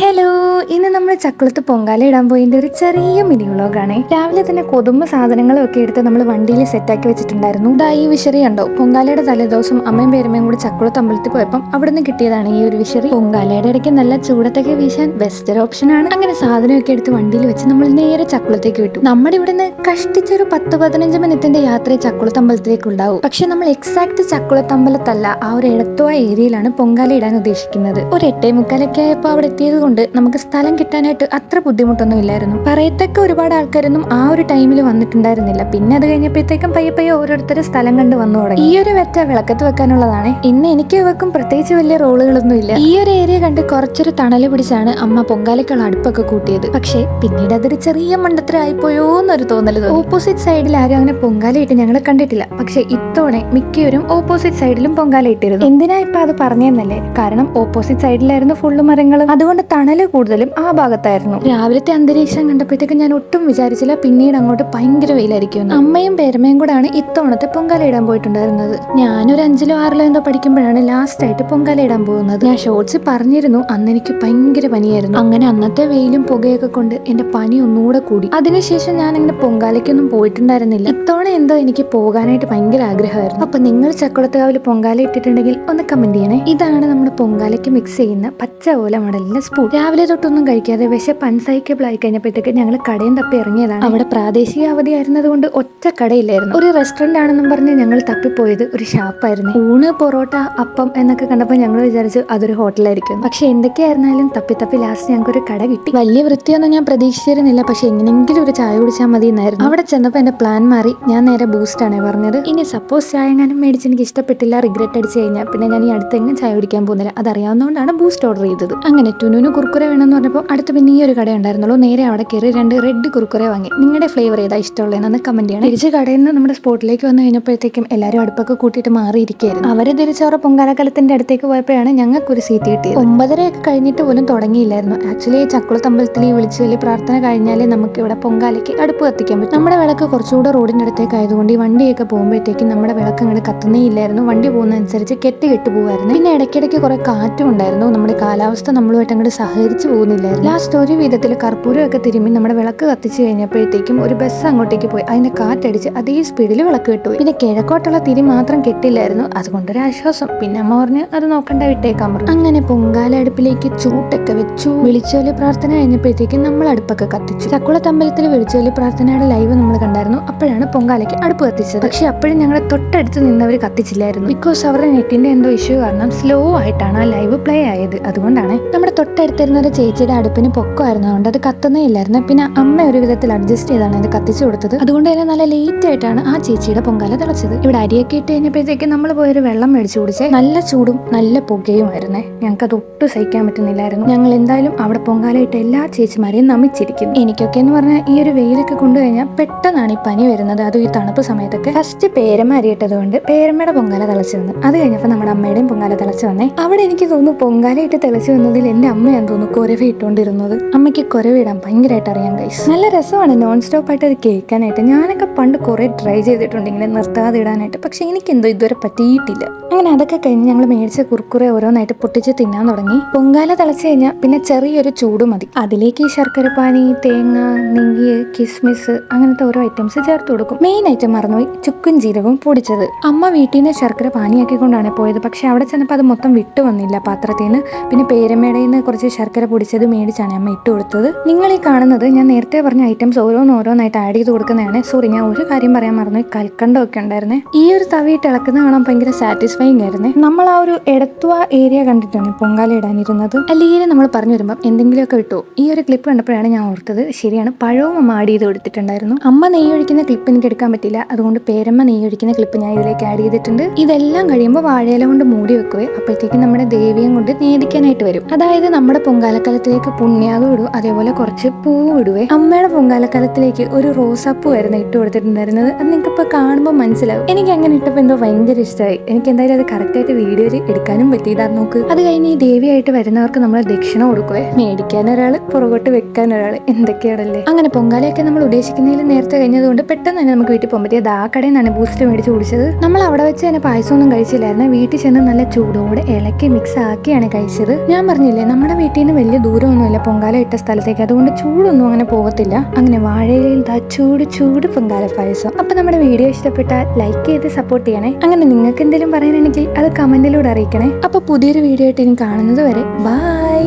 Hello ഇന്ന് നമ്മൾ ചക്കുളത്ത് പൊങ്കാല ഇടാൻ പോയിന്റെ ഒരു ചെറിയ മിനി വ്ളോഗാണ് രാവിലെ തന്നെ കൊതുമ്പ് സാധനങ്ങളും ഒക്കെ എടുത്ത് നമ്മൾ വണ്ടിയിൽ സെറ്റാക്കി വെച്ചിട്ടുണ്ടായിരുന്നു. ഇതാ ഈ വിഷറി ഉണ്ടോ പൊങ്കാലയുടെ തലേദിവസം അമ്മയും പേരമ്മയും കൂടി ചക്കുളത്ത് അമ്പലത്തിൽ പോയപ്പം അവിടുന്ന് കിട്ടിയതാണ് ഈ ഒരു വിഷറി പൊങ്കാലയുടെ ഇടയ്ക്ക് നല്ല ചൂടത്തൊക്കെ വീശാൻ ബെസ്റ്റ് ഒരു ഓപ്ഷൻ ആണ്. അങ്ങനെ സാധനമൊക്കെ എടുത്ത് വണ്ടിയിൽ വെച്ച് നമ്മൾ നേരെ ചക്കുളത്തേക്ക് വിട്ടു. നമ്മുടെ ഇവിടുന്ന് കഷ്ടിച്ചൊരു പത്ത് പതിനഞ്ച് മിനിറ്റിന്റെ യാത്ര ചക്കുളത്ത് അമ്പലത്തിലേക്ക് ഉണ്ടാവും. പക്ഷെ നമ്മൾ എക്സാക്ട് ചക്കുളത്ത് അമ്പലത്തല്ല ആ ഒരു എടത്തുവ ഏരിയയിലാണ് പൊങ്കാല ഇടാൻ ഉദ്ദേശിക്കുന്നത്. ഒരു എട്ടേ മുക്കാലൊക്കെ ആയപ്പോൾ അവിടെ എത്തിയത് കൊണ്ട് നമുക്ക് സ്ഥലം കിട്ടാനായിട്ട് അത്ര ബുദ്ധിമുട്ടൊന്നും ഇല്ലായിരുന്നു. പറയത്തക്ക ഒരുപാട് ആൾക്കാരൊന്നും ആ ഒരു ടൈമിൽ വന്നിട്ടുണ്ടായിരുന്നില്ല. പിന്നെ അത് കഴിഞ്ഞപ്പോഴത്തേക്കും പയ്യെ പയ്യെ ഓരോരുത്തർ സ്ഥലം കണ്ട് വന്നു തുടങ്ങി. ഈ ഒരു വെറ്റ വിളക്കത്ത് വെക്കാനുള്ളതാണ്. ഇന്ന് എനിക്ക് ഇവക്കും പ്രത്യേകിച്ച് വലിയ റോളുകളൊന്നും ഇല്ല. ഈ ഒരു ഏരിയ കണ്ട് കുറച്ചൊരു തണൽ പിടിച്ചാണ് അമ്മ പൊങ്കാലയ്ക്കുള്ള അടുപ്പൊക്കെ കൂട്ടിയത്. പക്ഷേ പിന്നീട് അതൊരു ചെറിയ മണ്ടത്തരായിപ്പോയോ എന്നൊരു തോന്നൽ ഓപ്പോസിറ്റ് സൈഡിൽ ആരും അങ്ങനെ പൊങ്കാല ഇട്ട് ഞങ്ങൾ കണ്ടിട്ടില്ല. പക്ഷേ ഇത്തവണ മിക്കവരും ഓപ്പോസിറ്റ് സൈഡിലും പൊങ്കാല ഇട്ടിരുന്നു എന്തിനാ ഇപ്പൊ അത് പറഞ്ഞെന്നല്ലേ? കാരണം ഓപ്പോസിറ്റ് സൈഡിലായിരുന്നു ഫുള്ള് മരങ്ങളും. അതുകൊണ്ട് തണൽ കൂടുതലും ആ ഭാഗത്തായിരുന്നു. രാവിലത്തെ അന്തരീക്ഷം കണ്ടപ്പോഴത്തേക്ക് ഞാൻ ഒട്ടും വിചാരിച്ചില്ല പിന്നീട് അങ്ങോട്ട് ഭയങ്കര വെയിലായിരിക്കും അമ്മയും പേരമ്മയും കൂടാണ് ഇത്തവണത്തെ പൊങ്കാല ഇടാൻ പോയിട്ടുണ്ടായിരുന്നത്. ഞാനൊരു അഞ്ചിലോ ആറിലോ എന്തോ പഠിക്കുമ്പോഴാണ് ലാസ്റ്റ് ആയിട്ട് പൊങ്കാല ഇടാൻ പോകുന്നത്. ഞാൻ ഷോർട്സ് പറഞ്ഞിരുന്നു അന്ന് എനിക്ക് ഭയങ്കര പനിയായിരുന്നു. അങ്ങനെ അന്നത്തെ വെയിലും പുകയൊക്കെ കൊണ്ട് എന്റെ പനി ഒന്നുകൂടെ കൂടി. അതിനുശേഷം ഞാൻ അങ്ങനെ പൊങ്കാലയ്ക്കൊന്നും പോയിട്ടുണ്ടായിരുന്നില്ല. ഇത്തവണ എന്തോ എനിക്ക് പോകാനായിട്ട് ഭയങ്കര ആഗ്രഹമായിരുന്നു. അപ്പൊ നിങ്ങൾ ചക്കുളത്തുകാവിൽ പൊങ്കാല ഇട്ടിട്ടുണ്ടെങ്കിൽ ഒന്ന് കമന്റ് ചെയ്യണേ. ഇതാണ് നമ്മുടെ പൊങ്കാലയ്ക്ക് മിക്സ് ചെയ്യുന്ന പച്ച ഓല മടലിന്റെ സ്പൂൺ രാവിലെ തൊട്ടൊന്നും കഴിക്കാതെ വിശപ്പ് അൺസൈക്കബിൾ ആയി കഴിഞ്ഞപ്പോഴത്തേക്ക് ഞങ്ങൾ കടയും തപ്പി ഇറങ്ങിയതാണ്. അവിടെ പ്രാദേശിക അവധി ആയിരുന്നതുകൊണ്ട് ഒറ്റ കടയില്ലായിരുന്നു. ഒരു റെസ്റ്റോറന്റ് ആണെന്നും പറഞ്ഞ് ഞങ്ങൾ തപ്പിപ്പോയത് ഒരു ഷാപ്പായിരുന്നു ഊണ് പൊറോട്ട അപ്പം എന്നൊക്കെ കണ്ടപ്പോൾ ഞങ്ങൾ വിചാരിച്ചു അതൊരു ഹോട്ടലായിരിക്കും പക്ഷെ എന്തൊക്കെയായിരുന്നാലും തപ്പി തപ്പി ലാസ്റ്റ് ഞങ്ങൾക്ക് ഒരു കട കിട്ടി. വലിയ വൃത്തിയൊന്നും ഞാൻ പ്രതീക്ഷിച്ചിരുന്നില്ല. പക്ഷെ എങ്ങനെങ്കിലും ഒരു ചായ കുടിച്ചാൽ മതി എന്നായിരുന്നു അവിടെ ചെന്നപ്പോൾ എന്റെ പ്ലാൻ മാറി. ഞാൻ നേരെ ബൂസ്റ്റ് ആണ് പറഞ്ഞത്. ഇനി സപ്പോസ് ചായ എങ്ങാനും മേടിച്ച് എനിക്ക് ഇഷ്ടപ്പെട്ടില്ല റിഗ്രറ്റ് അടിച്ച് കഴിഞ്ഞാൽ പിന്നെ ഞാൻ ഈ അടുത്ത് എങ്ങനെ ചായ കുടിക്കാൻ പോകുന്നില്ല. അതറിയാവുന്നതുകൊണ്ടാണ് ബൂസ്റ്റ് ഓർഡർ ചെയ്തത്. അങ്ങനെ ടുനുവിന് കുർക്കുര വേണമെന്ന് പറഞ്ഞപ്പോൾ അടുത്ത് പിന്നെ ഈ ഒരു കട ഉണ്ടായിരുന്നുള്ളൂ. നേരെ അവിടെ കയറി രണ്ട് റെഡ് കുറുക്കുറെ വാങ്ങി. നിങ്ങളുടെ ഫ്ലേവർ ഏതാ? ഇഷ്ടമുള്ളതെന്ന് കമന്റ് ചെയ്യണം. തിരിച്ച് കടയിൽ നിന്ന് നമ്മുടെ സ്പോട്ടിലേക്ക് വന്നു കഴിഞ്ഞപ്പോഴത്തേക്കും എല്ലാവരും അടുപ്പൊക്കെ കൂട്ടിയിട്ട് മാറിയിരിക്കുകയായിരുന്നു. അവർ തിരിച്ച് അവരുടെ പൊങ്കാലക്കലത്തിന്റെ അടുത്തേക്ക് പോയപ്പോഴാണ് ഞങ്ങൾക്കൊരു സീറ്റ് കിട്ടിയത്. ഒമ്പതരയൊക്കെ കഴിഞ്ഞിട്ട് പോലും തുടങ്ങിയില്ലായിരുന്നു. ആക്ച്വലി ചക്കുളത്തമ്പലത്തിൽ ഈ വിളിച്ചു വലിയ പ്രാർത്ഥന കഴിഞ്ഞാലേ നമുക്ക് ഇവിടെ പൊങ്കാലയ്ക്ക് അടുപ്പ് കത്തിക്കാൻ പറ്റും. നമ്മുടെ വിളക്ക് കുറച്ചുകൂടെ റോഡിന്റെ അടുത്തേക്ക് ആയതുകൊണ്ട് ഈ വണ്ടിയൊക്കെ പോകുമ്പോഴത്തേക്കും നമ്മുടെ വിളക്ക് അങ്ങോട്ട് കത്തുന്നേ ഇല്ലായിരുന്നു. വണ്ടി പോകുന്ന അനുസരിച്ച് കെട്ടി കെട്ട് പോകുമായിരുന്നു പിന്നെ ഇടയ്ക്കിടയ്ക്ക് കുറെ കാറ്റും ഉണ്ടായിരുന്നു. നമ്മുടെ കാലാവസ്ഥ നമ്മളുമായിട്ട് അങ്ങോട്ട് സഹകരിച്ച് പോകുന്നില്ലായിരുന്നു ലാസ്റ്റ് ഒരു വിധത്തിൽ കർപ്പൂരമൊക്കെ തിരുമ്പി നമ്മുടെ വിളക്ക് കത്തിച്ചു കഴിഞ്ഞപ്പോഴത്തേക്കും ഒരു ബസ് അങ്ങോട്ടേക്ക് പോയി. അതിന്റെ കാറ്റടിച്ച് അതേ സ്പീഡിൽ വിളക്ക് കിട്ടുപോയി. പിന്നെ കിഴക്കോട്ടുള്ള തിരി മാത്രം കെട്ടില്ലായിരുന്നു. അതുകൊണ്ടൊരു ആശ്വാസം. പിന്നെ അമ്മ പറഞ്ഞ് അത് നോക്കണ്ട വിട്ടേക്കാൻ പറഞ്ഞു. അങ്ങനെ പൊങ്കാല അടുപ്പിലേക്ക് ചൂട്ടൊക്കെ വെച്ചു. വിളിച്ചോലി പ്രാർത്ഥന കഴിഞ്ഞപ്പോഴത്തേക്കും നമ്മൾ അടുപ്പൊക്കെ കത്തിച്ചു. ചക്കുളത്തമ്പലത്തിൽ വിളിച്ചോലി പ്രാർത്ഥനയുടെ ലൈവ് നമ്മൾ കണ്ടായിരുന്നു. അപ്പോഴാണ് പൊങ്കാലയ്ക്ക് അടുപ്പ് കത്തിച്ചത്. പക്ഷെ അപ്പോഴും ഞങ്ങളുടെ തൊട്ടടുത്ത് നിന്നവർ കത്തിച്ചില്ലായിരുന്നു. ബിക്കോസ് അവരുടെ നെറ്റിന്റെ എന്തോ ഇഷ്യൂ കാരണം സ്ലോ ആയിട്ടാണ് ആ ലൈവ് പ്ലേ ആയത്. അതുകൊണ്ടാണ് നമ്മുടെ തൊട്ടടുത്തിരുന്ന ഒരു ചേച്ചിയുടെ അടുപ്പിന് പൊക്കമായിരുന്നു. അതുകൊണ്ട് അത് കത്തുന്നേ ഇല്ലായിരുന്നു. പിന്നെ അമ്മ ഒരു വിധത്തിൽ അഡ്ജസ്റ്റ് ചെയ്താണ് അത് കത്തിച്ചു കൊടുത്തത്. അതുകൊണ്ട് തന്നെ നല്ല ലേറ്റ് ആയിട്ടാണ് ആ ചേച്ചിയുടെ പൊങ്കാല തിളച്ചത്. ഇവിടെ അരിയൊക്കെ ഇട്ട് കഴിഞ്ഞപ്പോഴത്തേക്ക് നമ്മൾ പോയൊരു വെള്ളം മേടിച്ചു കുടിച്ചേ. നല്ല ചൂടും നല്ല പുകയുമായിരുന്നേ. ഞങ്ങൾക്ക് അത് ഒട്ടും സഹിക്കാൻ പറ്റുന്നില്ലായിരുന്നു. ഞങ്ങൾ എന്തായാലും അവിടെ പൊങ്കാല ഇട്ട് എല്ലാ ചേച്ചിമാരെയും നമിച്ചിരിക്കുന്നു. എനിക്കൊക്കെ എന്ന് പറഞ്ഞാൽ ഈ ഒരു വെയിലൊക്കെ കൊണ്ടുകഴിഞ്ഞാൽ പെട്ടെന്നാണ് ഈ പനി വരുന്നത്. അതും ഈ തണുപ്പ് സമയത്തൊക്കെ. ഫസ്റ്റ് പേരമ്മ അരിയിട്ടത് കൊണ്ട് പേരമ്മയുടെ പൊങ്കാല തിളച്ചു വന്നു. അത് കഴിഞ്ഞപ്പോൾ നമ്മുടെ അമ്മയുടെയും പൊങ്കാല തിളച്ചു വന്നേ. അവിടെ എനിക്ക് തോന്നുന്നു പൊങ്കാല ഇട്ട് തിളച്ചു വന്നതിൽ എന്റെ അമ്മയാന്ന് തോന്നുന്നു കുരവ ഇട്ടുകൊണ്ടിരുന്നത് അമ്മയ്ക്ക് കുരവിടാൻ ഭയങ്കരമായിട്ട് അറിയാം ഗൈസ് നല്ല രസമാണ് നോൺ സ്റ്റോപ്പ് ആയിട്ട് അത് കേൾക്കാനായിട്ട്. ഞാനൊക്കെ പണ്ട് കുറെ ട്രൈ ചെയ്തിട്ടുണ്ട് ഇങ്ങനെ നിർത്താതെ ഇടാനായിട്ട്. പക്ഷെ എനിക്കെന്തോ ഇതുവരെ പറ്റിയിട്ടില്ല. അങ്ങനെ അതൊക്കെ കഴിഞ്ഞ് ഞങ്ങൾ മേടിച്ച കുർക്കുറെ ഓരോന്നായിട്ട് പൊട്ടിച്ച് തിന്നാൻ തുടങ്ങി. പൊങ്കാല തിളച്ചു കഴിഞ്ഞാൽ പിന്നെ ചെറിയൊരു ചൂട് മതി. അതിലേക്ക് ഈ ശർക്കരപ്പാനി തേങ്ങ നെയ്യ് കിസ്മിസ് അങ്ങനത്തെ ഓരോ ഐറ്റംസ് ചേർത്ത് കൊടുക്കും. മെയിൻ ഐറ്റം മറന്നുപോയി ചുക്കും ജീരകവും പൊടിച്ചത്. അമ്മ വീട്ടിൽ നിന്ന് ശർക്കര പാനിയാക്കിക്കൊണ്ടാണ് പോയത്. പക്ഷെ അവിടെ ചെന്നപ്പോൾ അത് മൊത്തം വിട്ടു വന്നില്ല പാത്രത്തിൽ നിന്ന് പിന്നെ പേരമ്മയുടെ കുറച്ച് ശർക്കര പൊടിച്ചത് മേടിച്ച് മേടിച്ചാണ് അമ്മ ഇട്ട് കൊടുത്തത്. നിങ്ങൾ ഈ കാണുന്നത് ഞാൻ നേരത്തെ പറഞ്ഞ ഐറ്റംസ് ഓരോന്ന് ഓരോന്നായിട്ട് ആഡ് ചെയ്ത് കൊടുക്കുന്നതാണ്. സോറി ഞാൻ ഒരു കാര്യം പറയാൻ മറന്നു കൽക്കണ്ടം ഒക്കെ ഉണ്ടായിരുന്നേ. ഈ ഒരു തവിയിട്ട് ഇളക്കുന്ന കാണാൻ ഭയങ്കര സാറ്റിസ്ഫൈങ് ആയിരുന്നേ. നമ്മൾ ആ ഒരു എടത്വ ഏരിയ കണ്ടിട്ടാണ് പൊങ്കാല ഇടാനിരുന്നത്. അല്ലെങ്കിൽ നമ്മൾ പറഞ്ഞു വരുമ്പം എന്തെങ്കിലുമൊക്കെ വിട്ടു ഈ ഒരു ക്ലിപ്പ് കണ്ടപ്പോഴാണ് ഞാൻ ഓർത്തത് ശരിയാണ് പഴവും അമ്മ ആഡ് ചെയ്ത് കൊടുത്തിട്ടുണ്ടായിരുന്നു. അമ്മ നെയ്യ് ഒഴിക്കുന്ന ക്ലിപ്പ് എനിക്ക് എടുക്കാൻ പറ്റില്ല. അതുകൊണ്ട് പേരമ്മ നെയ്യ് ഒഴിക്കുന്ന ക്ലിപ്പ് ഞാൻ ഇതിലേക്ക് ആഡ് ചെയ്തിട്ടുണ്ട്. ഇതെല്ലാം കഴിയുമ്പോൾ വാഴയില കൊണ്ട് മൂടി വെക്കുവേ. അപ്പോഴത്തേക്ക് നമ്മുടെ ദേവിയും കൊണ്ട് നേദിക്കാനായിട്ട് വരും. അതായത് നമ്മുടെ പൊങ്കാലക്കാലത്തിലേക്ക് പുണ്യാകം ഇടും. അതേപോലെ കുറച്ച് പൂവ് ഇടുവേ. അമ്മയുടെ പൊങ്കാലക്കാലത്തിലേക്ക് ഒരു റോസാപ്പൂ ആയിരുന്നു ഇട്ട് കൊടുത്തിട്ടുണ്ടായിരുന്നത്. അത് നിങ്ങൾക്ക് ഇപ്പോൾ കാണുമ്പോൾ മനസ്സിലാവും. എനിക്ക് അങ്ങനെ ഇട്ടപ്പോൾ എന്തോ ഭയങ്കര ഇഷ്ടമായി എനിക്ക് എന്തായാലും അത് കറക്റ്റായിട്ട് വീഡിയോയിൽ എടുക്കാനും പറ്റിയതാണ് നോക്ക്. അത് കഴിഞ്ഞ് ഈ ദേവിയായിട്ട് വരുന്നവർക്ക് നമ്മൾ ദക്ഷിണ കൊടുക്കുവേ. മേടിക്കാൻ ഒരാൾ പുറകോട്ട് വെക്കാൻ ഒരാൾ എന്തൊക്കെയാണല്ലേ? അങ്ങനെ പൊങ്കാലയൊക്കെ നമ്മൾ ഉദ്ദേശിക്കുന്നതിൽ നേരത്തെ കഴിഞ്ഞതുകൊണ്ട് പെട്ടെന്ന് തന്നെ നമുക്ക് വീട്ടിൽ പോകാൻ പറ്റിയത് ആ കടയിൽ നിന്നാണ് ബൂസ്റ്റ് മേടിച്ച് കുടിച്ചത്. നമ്മൾ അവിടെ വെച്ച് തന്നെ പായസമൊന്നും കഴിച്ചില്ലായിരുന്നു. വീട്ടിൽ ചെന്ന് നല്ല ചൂടോടെ ഇളക്കി മിക്സ് ആക്കിയാണ് കഴിച്ചത്. ഞാൻ പറഞ്ഞില്ലേ നമ്മുടെ വീട്ടിൽ നിന്ന് വലിയ ദൂരമൊന്നുമില്ല പൊങ്കാല ഇട്ട സ്ഥലത്തേക്ക്. അതുകൊണ്ട് ചൂടൊന്നും അങ്ങനെ പോകത്തില്ല. അങ്ങനെ വാഴയിലയിൽ ദാ ചൂട് ചൂട് പൊങ്കാല പായസം. അപ്പൊ നമ്മുടെ വീഡിയോ ഇഷ്ടപ്പെട്ടാൽ ലൈക്ക് ചെയ്ത് സപ്പോർട്ട് ചെയ്യണേ. അങ്ങനെ നിങ്ങൾക്ക് എന്തെങ്കിലും പറയാനുണ്ടെങ്കിൽ അത് കമന്റിലൂടെ അറിയിക്കണേ. അപ്പൊ പുതിയൊരു വീഡിയോ ആയിട്ട് ഇനി കാണുന്നത് വരെ ബൈ